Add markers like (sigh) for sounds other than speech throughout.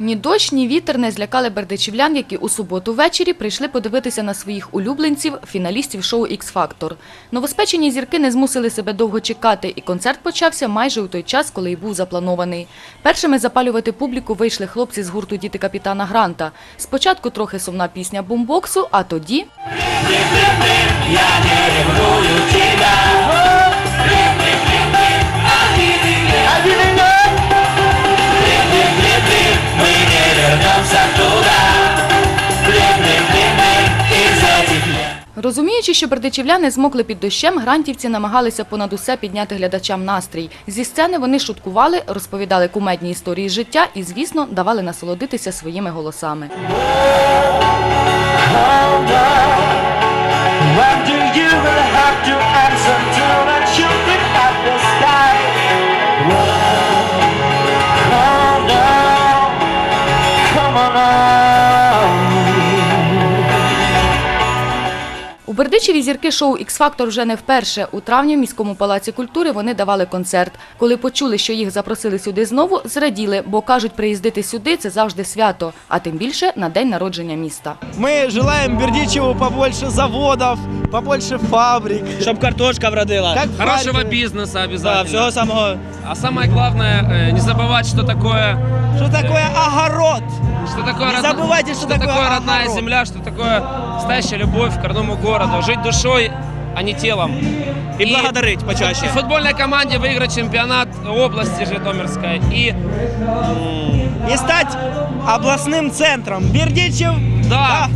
Ні дощ, ні вітер не злякали бердичівлян, які у суботу ввечері прийшли подивитися на своїх улюбленців, фіналістів шоу «Ікс Фактор». Новоспечені зірки не змусили себе довго чекати, і концерт почався майже у той час, коли й був запланований. Першими запалювати публіку вийшли хлопці з гурту «Діти капітана Гранта». Спочатку трохи сумна пісня бумбоксу, а тоді... Розуміючи, що бердичівляни змокли під дощем, грантівці намагалися понад усе підняти глядачам настрій. Зі сцени вони шуткували, розповідали кумедні історії життя і, звісно, давали насолодитися своїми голосами. У Бердичеві зірки шоу «Ікс-Фактор» вже не вперше. У травні в міському палаці культури вони давали концерт. Коли почули, що їх запросили сюди знову, зраділи, бо кажуть, приїздити сюди це завжди свято, а тим більше на день народження міста. Мы желаем Бердичеву побольше заводов, побольше фабрик. Щоб картошка вродила. Как в Хорошего Харькове. бизнеса Да, обязательно. всього самого. А самое главное, э, не забывать, что такое, Что такое огород? Что такое, Не забывайте, что такое родная земля, что такое настоящая любовь к родному городу, жить душой, а не телом. Благодарить И почаще. футбольной команде выиграть чемпионат области Житомирской. И И стать областным центром. Бердичев. да,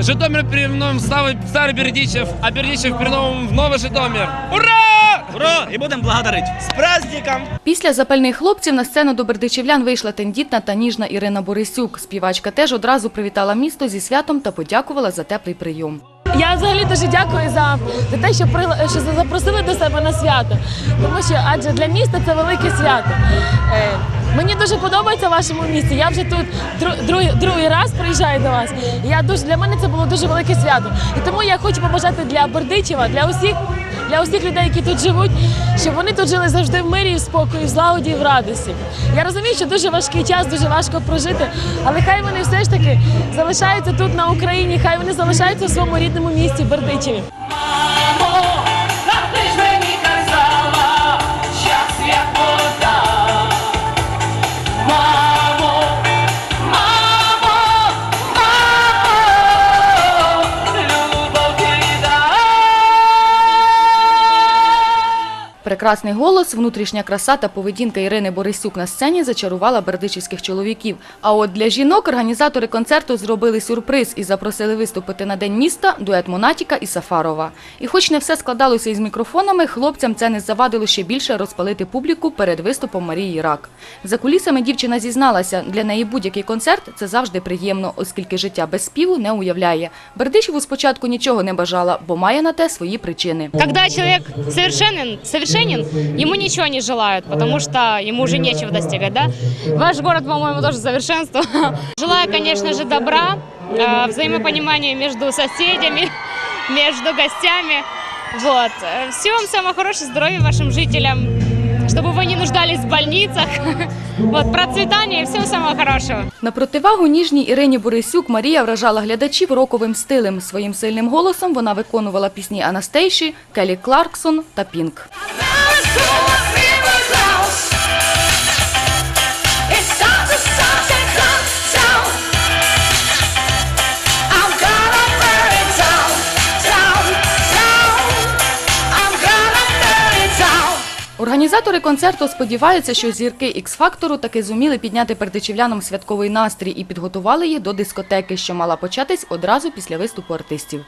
Житомир переименуем в Старый, Старый Бердичев, а Бердичев переименуем в Новый Житомир. Ура! Ура! І будемо благодарить. С праздником! Після запальних хлопців на сцену до бердичівлян вийшла тендітна та ніжна Ірина Борисюк. Співачка теж одразу привітала місто зі святом та подякувала за теплий прийом. Я взагалі дуже дякую за, за те, що пригла- що запросили до себе на свято. Тому що адже для міста це велике свято. Е, мені дуже подобається в вашому місті. Я вже тут дру- другий, другий раз приїжджаю до вас. Я дуже для мене це було дуже велике свято. І тому я хочу побажати для Бердичева, для усіх. Для усіх людей, які тут живуть, щоб вони тут жили завжди в мирі, в спокої, в злагоді в радості. Я розумію, що дуже важкий час, дуже важко прожити, але хай вони все ж таки залишаються тут на Україні, хай вони залишаються в своєму рідному місті Бердичеві. Прекрасний голос, внутрішня краса та поведінка Ірини Борисюк на сцені зачарувала бердичівських чоловіків. А от для жінок організатори концерту зробили сюрприз і запросили виступити на День міста дует Монатіка і Сафарова. І хоч не все складалося із мікрофонами, хлопцям це не завадило ще більше розпалити публіку перед виступом Марії Рак. За кулісами дівчина зізналася, для неї будь-який концерт це завжди приємно, оскільки життя без співу не уявляє. Бердичеву спочатку нічого не бажала, бо має на те свої причини. Когда человек совершенен, совершенен, ему ничего не желают, потому что ему уже нечего достигать, да? Ваш город, по-моему, тоже совершенство. (laughs) Желаю, конечно же, добра, э, взаимопонимания между соседями, (laughs) между гостями. Вот. Э, Всего вам самого хорошего, здоровья вашим жителям, чтобы вы не нуждались в больницах. (laughs) Вот, процветания и всего самого хорошего. На противагу ніжній Ірині Борисюк Марія вражала глядачів роковим стилем. Своїм сильним голосом вона виконувала пісні Анастейші, Келі Кларксон та Пінк. Організатори концерту сподіваються, що зірки Ікс-фактору таки зуміли підняти передичівлянам святковий настрій і підготували їх до дискотеки, що мала початись одразу після виступу артистів.